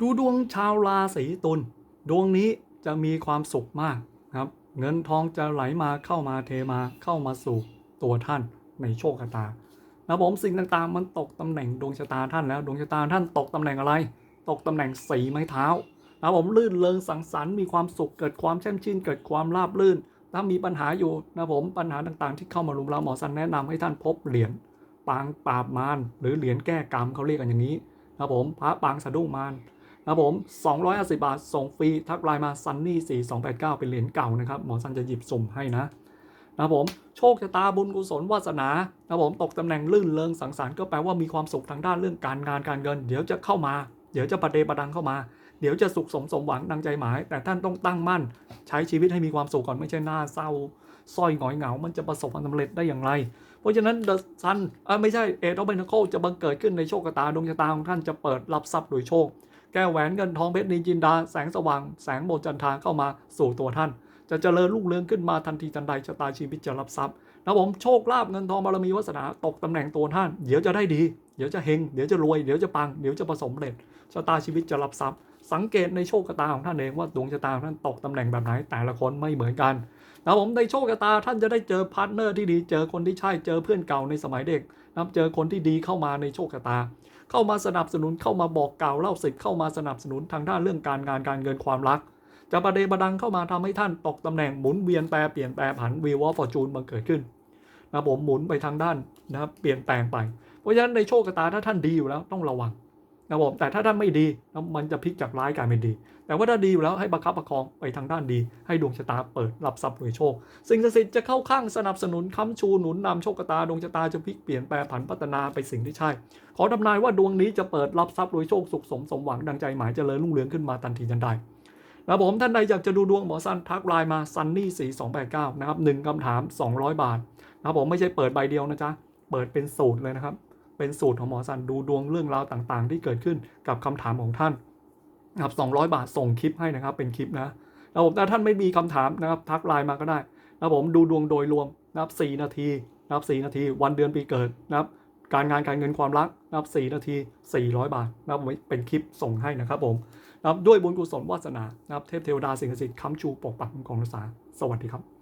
ดูดวงชาวราศีตุลดวงนี้จะมีความสุขมากครับ เงินทองจะไหลมาเข้ามาเทมาเข้ามาสู่ตัวท่านในโชคชะตานะผมสิ่งต่างๆ มันตกตำแหน่งดวงชะตาท่านแล้วดวงชะตาท่านตกตำแหน่งอะไร ตกตำแหน่งสีไม้เท้านะผมลื่นเริงสังสรรค์มีความสุขเกิดความแช่มชื่นเกิดความราบรื่นถ้ามีปัญหาอยู่นะผมปัญหาต่างๆ ที่เข้ามารุมเราหมอสันแนะนำให้ท่านพบเหรียญปางปราบมารหรือเหรียญแก้กรรมเขาเรียกกันอย่างนี้นะผมพระปางสะดุ้งมาร นะครับผม250 บาท ส่งฟรี ทักไลน์มา sunny 4289 เป็นเหรียญเก่านะครับ หมอซันจะหยิบสุ่มให้นะนะผม โชคชะตาบุญกุศลวาสนานะผม ตกตำแหน่งลื่นเริงสังสรรค์ก็แปลว่ามีความสุขทางด้านเรื่องการงานการเงิน เดี๋ยวจะเข้ามา เดี๋ยวจะประเดประดังเข้ามา เดี๋ยวจะสุขสมสมหวังดังใจหมาย แต่ท่านต้องตั้งมั่น ใช้ชีวิตให้มีความสุขก่อนไม่ใช่หน้าเศร้าสร้อยหงอยเหงา มันจะประสบความสำเร็จได้อย่างไร เพราะฉะนั้นเดอะซันไม่ใช่เอทอเบนโคจะบังเกิดขึ้นในโชคชะตาดวงชะตาของท่านจะเปิดรับทรัพย์โดยโชค แก้วแหวนเงินทองเพชรนินจินดา แสงสว่าง แสงโบจันทาเข้ามาสู่ตัวท่าน จะเจริญรุ่งเรืองขึ้นมาทันทีทันใดชะตาชีวิตจะรับทรัพย์นะผมโชคลาภเงินทองบารมีวาสนาตกตำแหน่งตัวท่าน เดี๋ยวจะได้ดี เดี๋ยวจะเฮงเดี๋ยวจะรวยเดี๋ยวจะปังเดี๋ยวจะประสบผลสำเร็จชะตาชีวิตจะรับทรัพย์ สังเกตในโชคชะตาของท่านเองว่าดวงชะตาของท่านตกตำแหน่งแบบไหนแต่ละคนไม่เหมือนกันนะผมในโชคชะตาท่านจะได้เจอพาร์ทเนอร์ที่ดีเจอคนที่ใช่เจอเพื่อนเก่าในสมัยเด็กนะเจอคนที่ดีเข้ามาในโชคชะตา เข้ามาสนับสนุนเข้ามาบอกกล่าวเล่าสิทธิ์เข้ามาสนับสนุนทางด้านเรื่องการงานการเงินความรัก จะประเดประดังเข้ามาทำให้ท่านตกตำแหน่งหมุนเวียนแปรเปลี่ยนแปลผันวีวอฟอร์จูนบังเกิดขึ้นนะผมหมุนไปทางด้านนะครับเปลี่ยนแปลงไป เพราะฉะนั้นในโชคชะตาถ้าท่านดีอยู่แล้วต้องระวัง นะผมแต่ถ้าท่านไม่ดีมันจะพลิกจากร้ายกลายเป็นดี แต่ว่าถ้าดีอยู่แล้วให้ประคับประคองไปทางด้านดี ให้ดวงชะตาเปิดรับทรัพย์โดยโชค สิ่งศักดิ์สิทธิ์จะเข้าข้างสนับสนุนค้ำชูหนุนนำโชคชะตาดวงชะตาจะพลิกเปลี่ยนแปลผันพัฒนาไปสิ่งที่ใช่ ขอทำนายว่าดวงนี้จะเปิดรับทรัพย์โดยโชคสุขสมสมหวังดังใจหมายจเจริญรุ่งเรืองขึ้นมาทันทีทันใดนะผมท่านใดอยากจะดูดวงหมอสันทักไลน์มา sunny 4 2 8 9นะครับหนึ่งคำถาม 200 บาทนะผมไม่ใช่เปิดใบเดียวนะจ๊ะเปิดเป็นสูตรเลยนะครับ เป็นสูตรของหมอสันดูดวงเรื่องราวต่างๆ ที่เกิดขึ้นกับคำถามของท่านนะครับ200 บาทส่งคลิปให้นะครับ เป็นคลิปนะนะครับผมแต่ท่านไม่มีคำถามนะครับทักไลน์มาก็ได้นะผมดูดวงโดยรวมนะครับ4นาทีนะครับ4นาที วันเดือนปีเกิดนะครับการงานการเงินความรักนะครับ4นาที 400 บาทนะครับไว้เป็นคลิปส่งให้นะครับผมนะครับด้วยบุญกุศลวาสนานะครับเทพเทวดาสิ่งศักดิ์สิทธิ์ค้ำชูปกปักคุ้มครองรักษาสวัสดีครับ